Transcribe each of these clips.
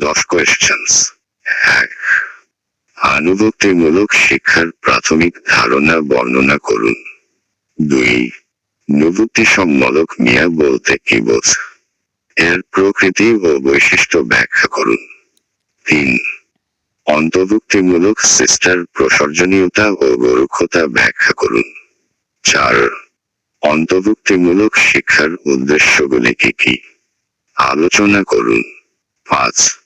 দশ কোয়েশ্চেন্স এক আনুভূতিমূলক শিক্ষার প্রাথমিক ধারণা বর্ণনা করুন। দুই সম্মূলক মিয়া বলতে কি বোঝ? এর প্রকৃতি ও বৈশিষ্ট্য ব্যাখ্যা করুন। তিন, অন্তর্ভুক্তিমূলক সিস্টার প্রসর্জনীয়তা ও গরুক্ষতা ব্যাখ্যা করুন। চার, অন্তর্ভুক্তিমূলক শিক্ষার উদ্দেশ্যগুলি কি কি? আলোচনা করুন। পাঁচ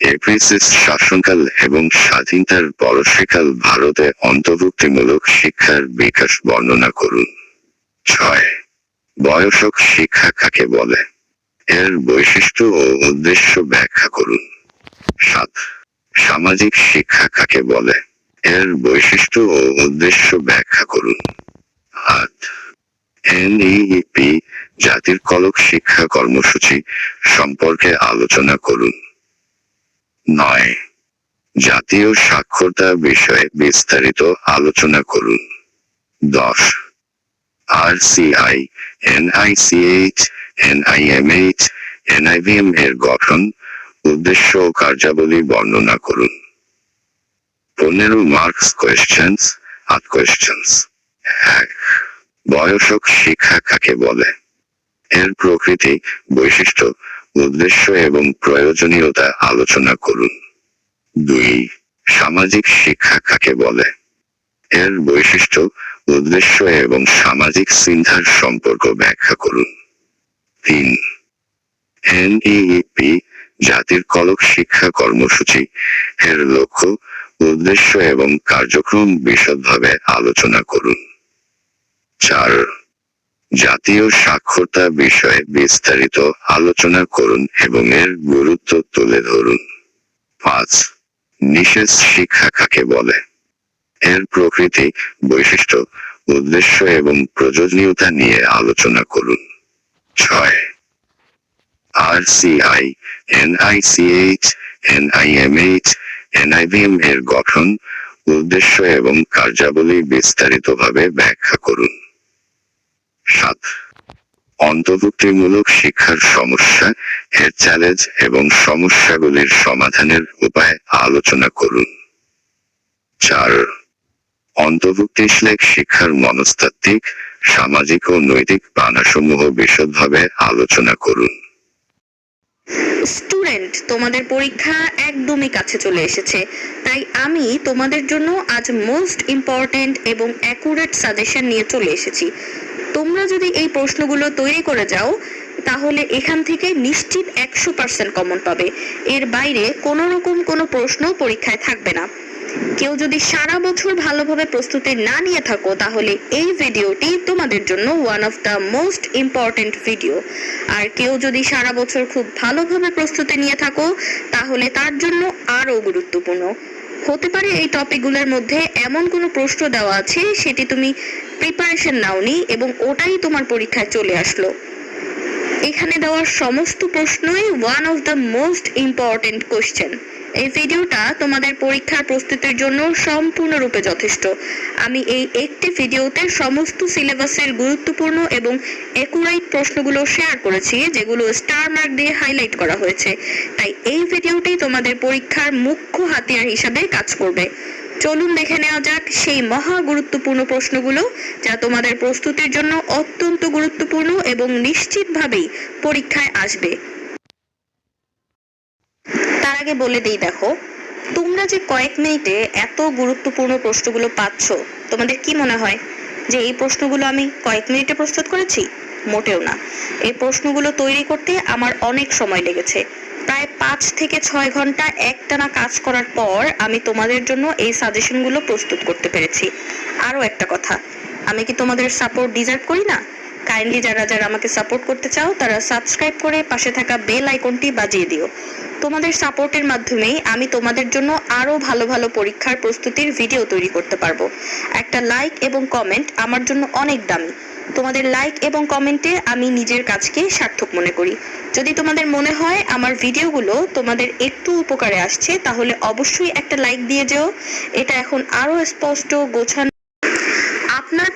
এপ্রিসিস শাসনকাল এবং স্বাধীনতার পরশিকাল ভারতে অন্তর্ভুক্তিমূলক শিক্ষার বিকাশ বর্ণনা করুন। ছয়, বয়সক শিক্ষা কাকে বলে? এর বৈশিষ্ট্য ও উদ্দেশ্য ব্যাখ্যা করুন। সাত, সামাজিক শিক্ষা কাকে বলে? এর বৈশিষ্ট্য ও উদ্দেশ্য ব্যাখ্যা করুন। আট এনইপি জাতির কলক শিক্ষা কর্মসূচি সম্পর্কে আলোচনা করুন। নয়, জাতীয় সাক্ষরতা বিষয়ে বিস্তারিত আলোচনা করুন। দশ আর সিআই এনআইসিএইচ, এনআইএমএইচ, এনআইভিএম এর গঠন, উদ্দেশ্য ও কার্যাবলী বর্ণনা করুন। পনেরো মার্কস কোয়েশ্চেন্স, আট কোয়েশ্চেন্স। এক বয়সক শিক্ষা কাকে বলে? এর প্রকৃতি, বৈশিষ্ট্য, উদ্দেশ্য এবং প্রয়োজনীয়তা আলোচনা করুন। দুই, সামাজিক শিক্ষা কাকে বলে? এর বৈশিষ্ট্য, উদ্দেশ্য এবং সামাজিক চিন্তার সম্পর্ক ব্যাখ্যা করুন। তিন এনইপি জাতির কলক শিক্ষা কর্মসূচি, এর লক্ষ্য, উদ্দেশ্য এবং কার্যক্রম বিশদভাবে আলোচনা করুন। চার, জাতীয় সাক্ষরতা বিষয়ে বিস্তারিত আলোচনা করুন এবং এর গুরুত্ব তুলে ধরুন। পাঁচ, নিষেধ শিক্ষা কাকে বলে? এর প্রকৃতি, বৈশিষ্ট্য, উদ্দেশ্য এবং প্রয়োজনীয়তা নিয়ে আলোচনা করুন। ছয় আর সিআই এনআইসিএইচ, এনআইএমএইচ এনআইভিএম এর গঠন, উদ্দেশ্য এবং কার্যাবলী বিস্তারিতভাবে ব্যাখ্যা করুন। সাত। অন্তর্ভুক্তিমূলক শিক্ষার সমস্যা, এর চ্যালেঞ্জ এবং সমস্যাগুলির সমাধানের উপায় আলোচনা করুন। চার। অন্তর্ভুক্তিশীলক শিক্ষার মনস্তাত্ত্বিক, সামাজিক ও নৈতিক বানাসমূহ বিশদভাবে আলোচনা করুন। স্টুডেন্ট, তোমাদের পরীক্ষা একদমই কাছে চলে এসেছে। তাই আমি তোমাদের জন্য আজ মোস্ট ইম্পর্ট্যান্ট এবং অ্যাকুরেট সাজেশন নিয়ে চলে এসেছি। তোমরা যদি এই প্রশ্নগুলো তৈরি করে যাও, তাহলে এখান থেকে নিশ্চিত একশো পার্সেন্ট কমন পাবে। এর বাইরে কোনো রকম কোনো প্রশ্ন পরীক্ষায় থাকবে না। কেউ যদি সারা বছর ভালোভাবে প্রস্তুতি না নিয়ে থাকো, তাহলে এই ভিডিওটি তোমাদের জন্য one of the most important video আর কেউ যদি সারা বছর খুব ভালোভাবে প্রস্তুতি নিয়ে থাকো, তাহলে তার জন্য আরও গুরুত্বপূর্ণ। হতে পারে এই টপিকগুলোর মধ্যে এমন কোনো প্রশ্ন দেওয়া আছে, সেটি তুমি প্রিপারেশন নাওনি এবং ওটাই তোমার পরীক্ষায় চলে আসলো। এখানে দেওয়া সমস্ত প্রশ্নই one of the most important question এই ভিডিওটা তোমাদের পরীক্ষার প্রস্তুতির জন্য সম্পূর্ণরূপে যথেষ্ট। আমি এই একটি ভিডিওতে সমস্ত সিলেবাসের গুরুত্বপূর্ণ এবং একুরাইট প্রশ্নগুলো শেয়ার করেছি, যেগুলো স্টার মার্ক দিয়ে হাইলাইট করা হয়েছে। তাই এই ভিডিওটি তোমাদের পরীক্ষার মুখ্য হাতিয়ার হিসাবে কাজ করবে। চলুন দেখে নেওয়া যাক সেই মহা গুরুত্বপূর্ণ প্রশ্নগুলো, যা তোমাদের প্রস্তুতির জন্য অত্যন্ত গুরুত্বপূর্ণ এবং নিশ্চিতভাবেই পরীক্ষায় আসবে। আগে বলে দেই দেখো, তোমরা যে কয়েক মিনিটে এত গুরুত্বপূর্ণ প্রশ্নগুলো পাচ্ছ, তোমাদের কি মনে হয়? যে এই প্রশ্নগুলো আমি কয়েক মিনিটে প্রস্তুত করেছি? মোটেও না। এই প্রশ্নগুলো তৈরি করতে আমার অনেক সময় লেগেছে। প্রায় পাঁচ থেকে ছয় ঘণ্টা একটানা কাজ করার পর আমি তোমাদের জন্য এই সাজেশনগুলো প্রস্তুত করতে পেরেছি। আরও একটা কথা, আমি কি তোমাদের সাপোর্ট ডিজার্ভ করি না? কাইন্ডলি যারা যারা আমাকে সাপোর্ট করতে চাও, তারা সাবস্ক্রাইব করে পাশে থাকা বেল আইকনটি বাজিয়ে দিও। তোমাদের সাপোর্টের মাধ্যমেই আমি তোমাদের জন্য আরও ভালো ভালো পরীক্ষার প্রস্তুতির ভিডিও তৈরি করতে পারব। একটা লাইক এবং কমেন্ট আমার জন্য অনেক দামি। তোমাদের লাইক এবং কমেন্টে আমি নিজের কাজকে সার্থক মনে করি। যদি তোমাদের মনে হয় আমার ভিডিওগুলো তোমাদের একটু উপকারে আসছে, তাহলে অবশ্যই একটা লাইক দিয়ে যেও। এটা এখন আরও স্পষ্ট, গোছানো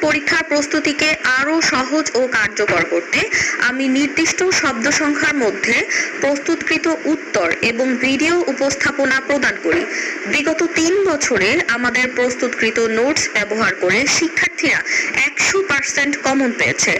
পরীক্ষার প্রস্তুতিকে আরও সহজ ও কার্যকর করতে আমি নির্দিষ্ট শব্দ সংখ্যার মধ্যে প্রস্তুতকৃত উত্তর এবং ভিডিও উপস্থাপনা প্রদান করি। বিগত তিন বছরে আমাদের প্রস্তুতকৃত নোটস ব্যবহার করে শিক্ষার্থীরা একশো পার্সেন্ট কমন পেয়েছে।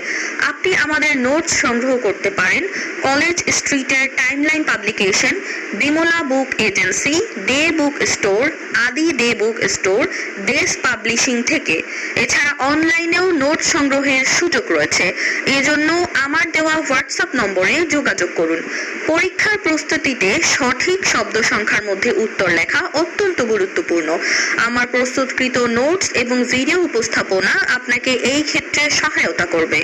আপনি আমাদের নোটস সংগ্রহ করতে পারেন কলেজ স্ট্রিটের timeline publication, Bimala book agency, De book store, Adi De book store, Desh publishing থেকে। এছাড়া অনলাইনেও নোট সংগ্রহের সুযোগ রয়েছে। এজন্য আমার দেওয়া হোয়াটসঅ্যাপ নম্বরে যোগাযোগ করুন। পরীক্ষার প্রস্তুতিতে সঠিক শব্দ সংখ্যার মধ্যে উত্তর লেখা অত্যন্ত গুরুত্বপূর্ণ। আমার প্রস্তুতকৃত নোটস এবং ভিডিও উপস্থাপনা আপনাকে এই ক্ষেত্রে সহায়তা করবে।